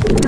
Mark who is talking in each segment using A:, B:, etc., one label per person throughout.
A: Oh.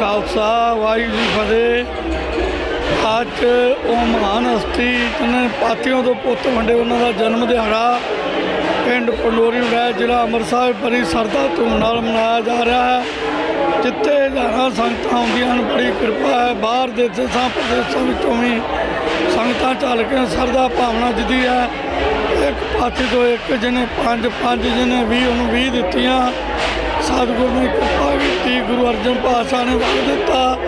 A: Khalsa, Waheguru ji ਫਤਿਹ। ਅੱਜ ਉਹ ਮਹਾਨ ਹਸਤੀ ਜਿਹਨਾਂ ਨੇ ਪਾਤੀਆਂ ਤੋਂ ਪੁੱਤ ਵੰਡੇ, ਉਹਨਾਂ ਦਾ ਜਨਮ ਦਿਹਾੜਾ ਪਿੰਡ ਪੰਡੋਰੀ ਵੜਾ ਜ਼ਿਲ੍ਹਾ ਅੰਮ੍ਰਿਤਸਰ ਬੜੀ ਸਰਦਾ ਧੂਮ ਨਾਲ ਮਨਾਇਆ ਜਾ ਰਿਹਾ ਹੈ। ਜਿੱਥੇ ਹਜ਼ਾਰਾਂ ਸੰਗਤਾਂ ਆਉਂਦੀਆਂ ਹਨ, ਬੜੀ ਕਿਰਪਾ ਹੈ। ਬਾਹਰ ਦੇ ਦੇਸ਼ਾਂ, ਪ੍ਰਦੇਸ਼ਾਂ ਵਿੱਚੋਂ ਵੀ ਸੰਗਤਾਂ ਚੱਲ ਕੇ ਸਰਦਾ ਭਾਵਨਾ ਜਿੱਦੀ ਹੈ। ਇੱਕ ਪਾਤੀ ਤੋਂ ਇੱਕ ਜਿਹਨੇ ਪੰਜ ਪੰਜ ਜਿਹਨੇ 20 ਉਹਨੂੰ 20 ਦਿੱਤੀਆਂ। ਸਤਿਗੁਰੂ ਦੀ ਕਿਰਪਾ ਕੀਤੀ, ਗੁਰੂ ਅਰਜਨ ਪਾਤਸ਼ਾਹ ਨੇ ਵਰ ਦਿੱਤਾ।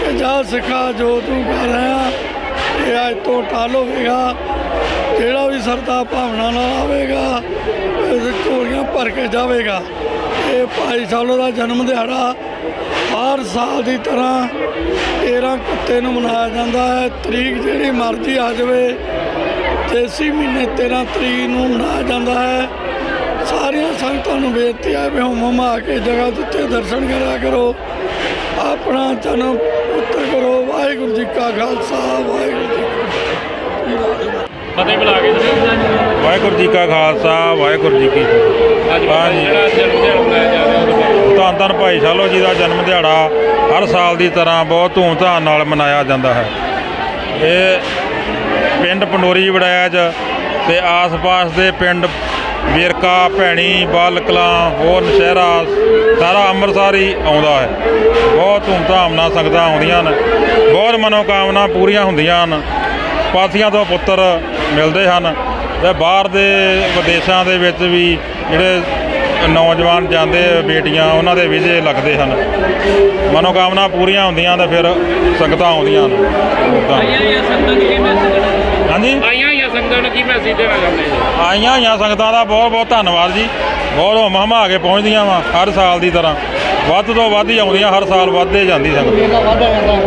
A: ਕਿ ਜਾ ਸਿੱਖਾ ਜੋ ਤੂੰ ਕਰ ਰਿਹਾ, ਇਹ ਅੱਜ ਤੋਂ ਟਾਲ ਹੋਵੇਗਾ। ਜਿਹੜਾ ਵੀ ਸਰਦਾ ਭਾਵਨਾ ਨਾਲ ਆਵੇਗਾ, ਇਹ ਝੋਲੀਆਂ ਭਰ ਕੇ ਜਾਵੇਗਾ। ਇਹ ਭਾਈ ਸਾਲੋ ਦਾ ਜਨਮ ਦਿਹਾੜਾ ਹਰ ਸਾਲ ਦੀ ਤਰ੍ਹਾਂ 13 ਕੁੱਤੇ ਨੂੰ ਮਨਾਇਆ ਜਾਂਦਾ ਹੈ। ਤਰੀਕ ਜਿਹੜੀ ਮਰਜ਼ੀ ਆ ਜਾਵੇ ਤੇਸੀ ਮਹੀਨੇ 13 ਤਰੀਕ ਨੂੰ ਮਨਾਇਆ ਜਾਂਦਾ ਹੈ। ਸਾਰੀਆਂ ਸੰਗਤਾਂ ਨੂੰ ਬੇਨਤੀ ਹੈ ਵੀ ਹੁਮ ਹੁਮਾ ਕੇ ਜਗ੍ਹਾ ਦੇ ਉੱਤੇ ਦਰਸ਼ਨ ਕਰਿਆ ਕਰੋ। ਆਪਣਾ ਜਨਮ ਪੁੱਤਰ ਕਰੋ। ਵਾਹਿਗੁਰੂ ਜੀ ਕਾ ਖਾਲਸਾ ਵਾਹਿਗੁਰੂ ਜੀ ਕੀ ਫਤਿਹ।
B: ਫਤਿਹ ਬੁਲਾ ਕੇ ਦੱਸੋ
C: ਵਾਹਿਗੁਰੂ ਜੀ ਕਾ ਖਾਲਸਾ ਵਾਹਿਗੁਰੂ ਜੀ ਕੀ ਫਤਿਹ।
B: ਅੱਜ
C: ਹਾਂਜੀ।
B: ਜਿਹੜਾ ਜਨਮ ਦਿਹਾੜਾ ਮਨਾਇਆ ਜਾ ਰਿਹਾ ਉਹਦੇ ਬਾਰੇ।
C: ਧੰਨ ਧੰਨ ਭਾਈ ਸ਼ਾਲੋ ਜੀ ਦਾ ਜਨਮ ਦਿਹਾੜਾ ਹਰ ਸਾਲ ਦੀ ਤਰ੍ਹਾਂ ਬਹੁਤ ਧੂਮਧਾਮ ਨਾਲ ਮਨਾਇਆ ਜਾਂਦਾ ਹੈ। ਇਹ ਪਿੰਡ ਪੰਡੋਰੀ ਵੜਾਇਆ 'ਚ ਤੇ ਆਸ-ਪਾਸ ਦੇ ਪਿੰਡ ਵੇਰਕਾ ਭੈਣੀ ਬਾਲਕਲਾ ਹੋਰ ਨਸ਼ਹਿਰਾ ਸਾਰਾ ਅੰਮ੍ਰਿਤਸਰ ਹੀ ਆਉਂਦਾ ਹੈ। ਬਹੁਤ ਧੂਮਧਾਮ ਨਾਲ ਸੰਗਤਾਂ ਆਉਂਦੀਆਂ ਨੇ ਬਹੁਤ ਮਨੋਕਾਮਨਾ ਪੂਰੀਆਂ ਹੁੰਦੀਆਂ ਹਨ। ਪਾਥੀਆਂ ਤੋਂ ਪੁੱਤਰ ਮਿਲਦੇ ਹਨ ਤੇ ਬਾਹਰ ਦੇ ਵਿਦੇਸ਼ਾਂ ਦੇ ਵਿੱਚ ਵੀ ਜਿਹੜੇ ਨੌਜਵਾਨ ਜਾਂਦੇ ਬੇਟੀਆਂ ਉਹਨਾਂ ਦੇ ਵਿਜੇ ਲੱਗਦੇ ਹਨ। ਮਨੋਕਾਮਨਾ ਪੂਰੀਆਂ ਹੁੰਦੀਆਂ ਤਾਂ ਫਿਰ ਸੰਗਤਾਂ ਆਉਂਦੀਆਂ ਹਨ। ਹਾਂਜੀ?
B: ਸੰਗਤਾਂ ਨੂੰ ਕੀ ਮੈਸੇਜ ਦੇਣਾ ਚਾਹੁੰਦੇ ਜੀ?
C: ਆਈਆਂ ਹੋਈਆਂ ਸੰਗਤਾਂ ਦਾ ਬਹੁਤ ਬਹੁਤ ਧੰਨਵਾਦ ਜੀ। ਬਹੁਤ ਹਮਾ ਕੇ ਪਹੁੰਚਦੀਆਂ ਵਾ ਹਰ ਸਾਲ ਦੀ ਤਰ੍ਹਾਂ। ਵੱਧ ਤੋਂ ਵੱਧ ਹੀ ਆਉਂਦੀਆਂ, ਹਰ ਸਾਲ ਵੱਧਦੇ ਜਾਂਦੀ ਸੰਗਤ।